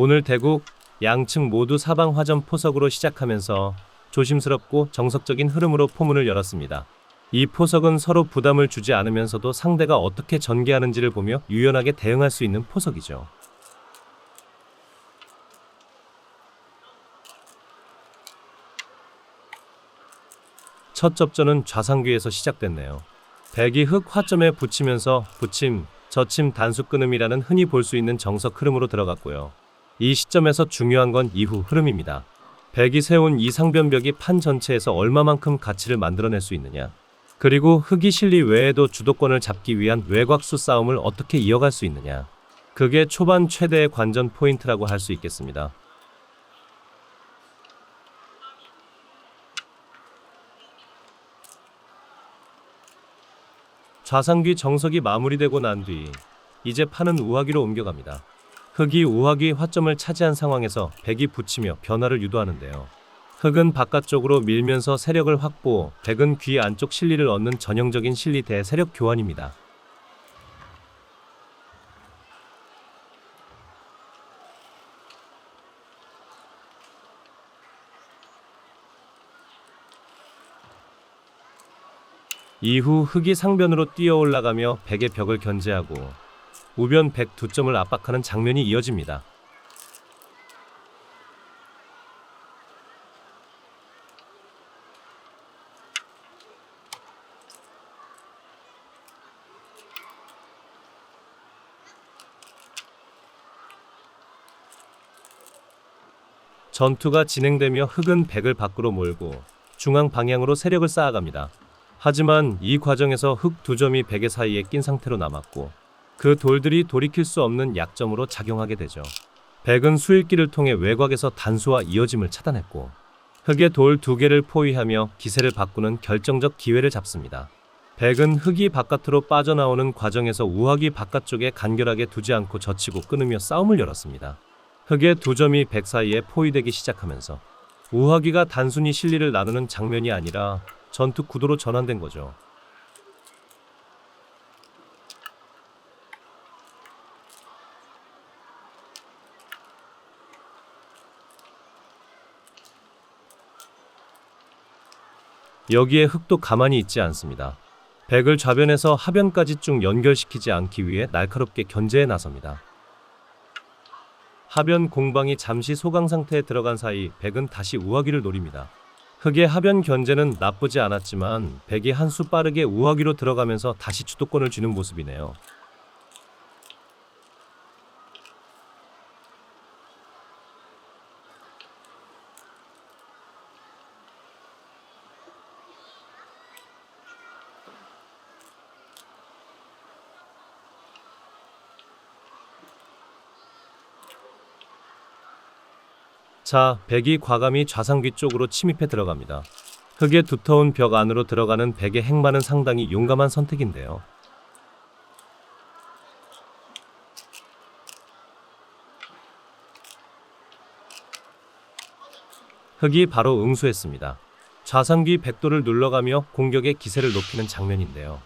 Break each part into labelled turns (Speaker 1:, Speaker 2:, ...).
Speaker 1: 오늘 대국 양측 모두 사방 화전 포석으로 시작하면서 조심스럽고 정석적인 흐름으로 포문을 열었습니다. 이 포석은 서로 부담을 주지 않으면서도 상대가 어떻게 전개하는지를 보며 유연하게 대응할 수 있는 포석이죠. 첫 접전은 좌상귀에서 시작됐네요. 백이 흙 화점에 붙이면서 붙임, 저침, 단수 끊음이라는 흔히 볼 수 있는 정석 흐름으로 들어갔고요. 이 시점에서 중요한 건 이후 흐름입니다. 백이 세운 이 상변벽이 판 전체에서 얼마만큼 가치를 만들어낼 수 있느냐. 그리고 흑이 실리 외에도 주도권을 잡기 위한 외곽수 싸움을 어떻게 이어갈 수 있느냐. 그게 초반 최대의 관전 포인트라고 할 수 있겠습니다. 좌상귀 정석이 마무리되고 난 뒤 이제 판은 우하기로 옮겨갑니다. 흑이 우하기 화점을 차지한 상황에서 백이 붙이며 변화를 유도하는데요. 흑은 바깥쪽으로 밀면서 세력을 확보, 백은 귀 안쪽 실리를 얻는 전형적인 실리 대 세력 교환입니다. 이후 흑이 상변으로 뛰어 올라가며 백의 벽을 견제하고 우변 백두 점을 압박하는 장면이 이어집니다. 전투가 진행되며 흑은 백을 밖으로 몰고 중앙 방향으로 세력을 쌓아갑니다. 하지만 이 과정에서 흑 두 점이 베개 사이에 낀 상태로 남았고 그 돌들이 돌이킬 수 없는 약점으로 작용하게 되죠. 백은 수일기를 통해 외곽에서 단수와 이어짐을 차단했고 흑의 돌 두 개를 포위하며 기세를 바꾸는 결정적 기회를 잡습니다. 백은 흑이 바깥으로 빠져나오는 과정에서 우학이 바깥쪽에 간결하게 두지 않고 젖히고 끊으며 싸움을 열었습니다. 흑의 두 점이 백 사이에 포위되기 시작하면서 우하기가 단순히 실리를 나누는 장면이 아니라 전투 구도로 전환된 거죠. 여기에 흑도 가만히 있지 않습니다. 백을 좌변에서 하변까지 쭉 연결시키지 않기 위해 날카롭게 견제에 나섭니다. 하변 공방이 잠시 소강 상태에 들어간 사이 백은 다시 우하기를 노립니다. 흑의 하변 견제는 나쁘지 않았지만 백이 한 수 빠르게 우하기로 들어가면서 다시 주도권을 쥐는 모습이네요. 자, 백이 과감히 좌상귀 쪽으로 침입해 들어갑니다. 흙의 두터운 벽 안으로 들어가는 백의 행만은 상당히 용감한 선택인데요. 흑이 바로 응수했습니다. 좌상귀 백도를 눌러가며 공격의 기세를 높이는 장면인데요.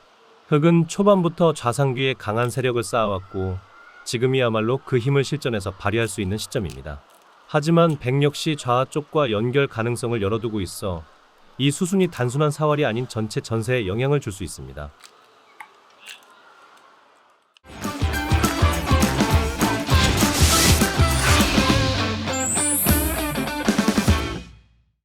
Speaker 1: 흑은 초반부터 좌상귀의 강한 세력을 쌓아왔고 지금이야말로 그 힘을 실전에서 발휘할 수 있는 시점입니다. 하지만 백 역시 좌 쪽과 연결 가능성을 열어두고 있어 이 수순이 단순한 사활이 아닌 전체 전세에 영향을 줄 수 있습니다.